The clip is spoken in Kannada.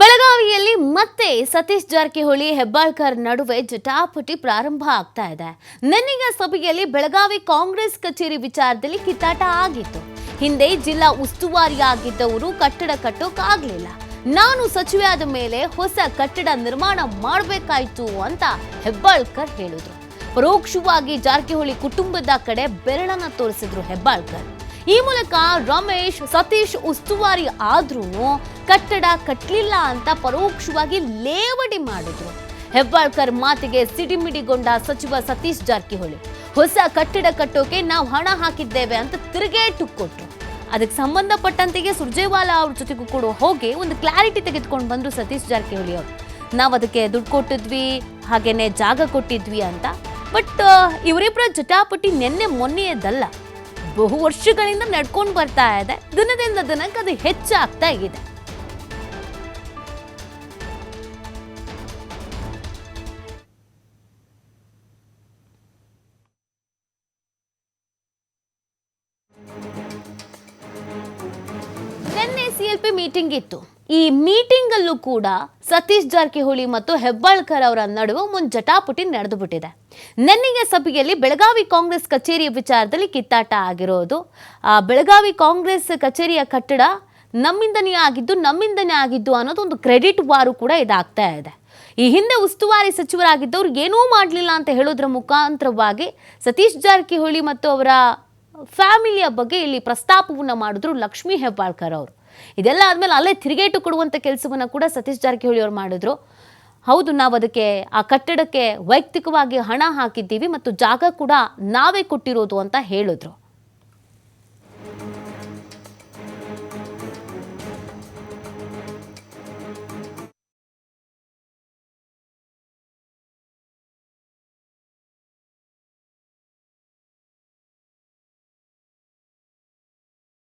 ಬೆಳಗಾವಿಯಲ್ಲಿ ಮತ್ತೆ ಸತೀಶ್ ಜಾರಕಿಹೊಳಿ ಹೆಬ್ಬಾಳ್ಕರ್ ನಡುವೆ ಜಟಾಪಟಿ ಪ್ರಾರಂಭ ಆಗ್ತಾ ಇದೆ. ನಿನ್ನೆಯ ಸಭೆಯಲ್ಲಿ ಬೆಳಗಾವಿ ಕಾಂಗ್ರೆಸ್ ಕಚೇರಿ ವಿಚಾರದಲ್ಲಿ ಕಿತ್ತಾಟ ಆಗಿತ್ತು. ಹಿಂದೆ ಜಿಲ್ಲಾ ಉಸ್ತುವಾರಿಯಾಗಿದ್ದವರು ಕಟ್ಟಡ ಕಟ್ಟೋಕಾಗ್ಲಿಲ್ಲ. ನಾನು ಸಚಿವೆ ಆದ ಮೇಲೆ ಹೊಸ ಕಟ್ಟಡ ನಿರ್ಮಾಣ ಮಾಡಬೇಕಾಯಿತು ಅಂತ ಹೆಬ್ಬಾಳ್ಕರ್ ಹೇಳಿದ್ರು. ಪರೋಕ್ಷವಾಗಿ ಜಾರಕಿಹೊಳಿ ಕುಟುಂಬದ ಕಡೆ ಬೆರಳನ್ನ ತೋರಿಸಿದ್ರು ಹೆಬ್ಬಾಳ್ಕರ್. ಈ ಮೂಲಕ ರಮೇಶ್, ಸತೀಶ್, ಉಸ್ತುವಾರಿ ಆದ್ರೂ ಕಟ್ಟಡ ಕಟ್ಟಲಿಲ್ಲ ಅಂತ ಪರೋಕ್ಷವಾಗಿ ಲೇವಡಿ ಮಾಡಿದ್ರು. ಹೆಬ್ಬಾಳ್ಕರ್ ಮಾತಿಗೆ ಸಿಡಿಮಿಡಿಗೊಂಡ ಸಚಿವ ಸತೀಶ್ ಜಾರಕಿಹೊಳಿ, ಹೊಸ ಕಟ್ಟಡ ಕಟ್ಟೋಕೆ ನಾವು ಹಣ ಹಾಕಿದ್ದೇವೆ ಅಂತ ತಿರುಗೇಟು ಕೊಟ್ರು. ಅದಕ್ಕೆ ಸಂಬಂಧಪಟ್ಟಂತೆಯೇ ಸುರ್ಜೇವಾಲಾ ಅವ್ರ ಜೊತೆಗೂ ಕೂಡ ಹೋಗಿ ಒಂದು ಕ್ಲಾರಿಟಿ ತೆಗೆದುಕೊಂಡು ಬಂದರು ಸತೀಶ್ ಜಾರಕಿಹೊಳಿ ಅವರು. ನಾವು ಅದಕ್ಕೆ ದುಡ್ಡು ಕೊಟ್ಟಿದ್ವಿ, ಹಾಗೇನೆ ಜಾಗ ಕೊಟ್ಟಿದ್ವಿ ಅಂತ. ಬಟ್ ಇವರಿಬ್ಬರ ಜಟಾಪಟಿ ನಿನ್ನೆ ಮೊನ್ನೆಯದಲ್ಲ. ಬಹು ವರ್ಷಗಳಿಂದ ನಡ್ಕೊಂಡು ಬರ್ತಾ ಇದೆ. ದಿನದಿಂದ ದಿನಕ್ಕೆ ಅದು ಹೆಚ್ಚಾಗ್ತಾ ಇದೆ. ನಿನ್ನೆ ಪಿ ಮೀಟಿಂಗ್ ಇತ್ತು. ಈ ಮೀಟಿಂಗ್ ಅಲ್ಲೂ ಕೂಡ ಸತೀಶ್ ಜಾರಕಿಹೊಳಿ ಮತ್ತು ಹೆಬ್ಬಾಳ್ಕರ್ ಅವರ ನಡುವೆ ಒಂದು ಜಟಾಪುಟಿ ನಡೆದು ಬಿಟ್ಟಿದೆ ನೆನ್ನೆಗೆ ಸಭೆಯಲ್ಲಿ ಬೆಳಗಾವಿ ಕಾಂಗ್ರೆಸ್ ಕಚೇರಿಯ ವಿಚಾರದಲ್ಲಿ ಕಿತ್ತಾಟ ಆಗಿರೋದು. ಆ ಬೆಳಗಾವಿ ಕಾಂಗ್ರೆಸ್ ಕಚೇರಿಯ ಕಟ್ಟಡ ನಮ್ಮಿಂದನೇ ಆಗಿದ್ದು ನಮ್ಮಿಂದನೇ ಆಗಿದ್ದು ಅನ್ನೋದು ಒಂದು ಕ್ರೆಡಿಟ್ ವಾರು ಕೂಡ ಇದಾಗ್ತಾ ಇದೆ. ಈ ಹಿಂದೆ ಉಸ್ತುವಾರಿ ಸಚಿವರಾಗಿದ್ದವ್ರು ಏನೂ ಮಾಡಲಿಲ್ಲ ಅಂತ ಹೇಳೋದ್ರ ಮುಖಾಂತರವಾಗಿ ಸತೀಶ್ ಜಾರಕಿಹೊಳಿ ಮತ್ತು ಅವರ ಫ್ಯಾಮಿಲಿಯ ಬಗ್ಗೆ ಇಲ್ಲಿ ಪ್ರಸ್ತಾಪವನ್ನು ಮಾಡಿದ್ರು ಲಕ್ಷ್ಮೀ ಹೆಬ್ಬಾಳ್ಕರ್ ಅವರು. ಇದೆಲ್ಲ ಆದ್ಮೇಲೆ ಅಲ್ಲೇ ತಿರುಗೇಟು ಕೊಡುವಂಥ ಕೆಲಸವನ್ನ ಕೂಡ ಸತೀಶ್ ಜಾರಕಿಹೊಳಿ ಅವರು ಮಾಡಿದ್ರು. ಹೌದು, ನಾವು ಅದಕ್ಕೆ ಆ ಕಟ್ಟಡಕ್ಕೆ ವೈಯಕ್ತಿಕವಾಗಿ ಹಣ ಹಾಕಿದ್ದೀವಿ ಮತ್ತು ಜಾಗ ಕೂಡ ನಾವೇ ಕೊಟ್ಟಿರೋದು ಅಂತ ಹೇಳಿದ್ರು.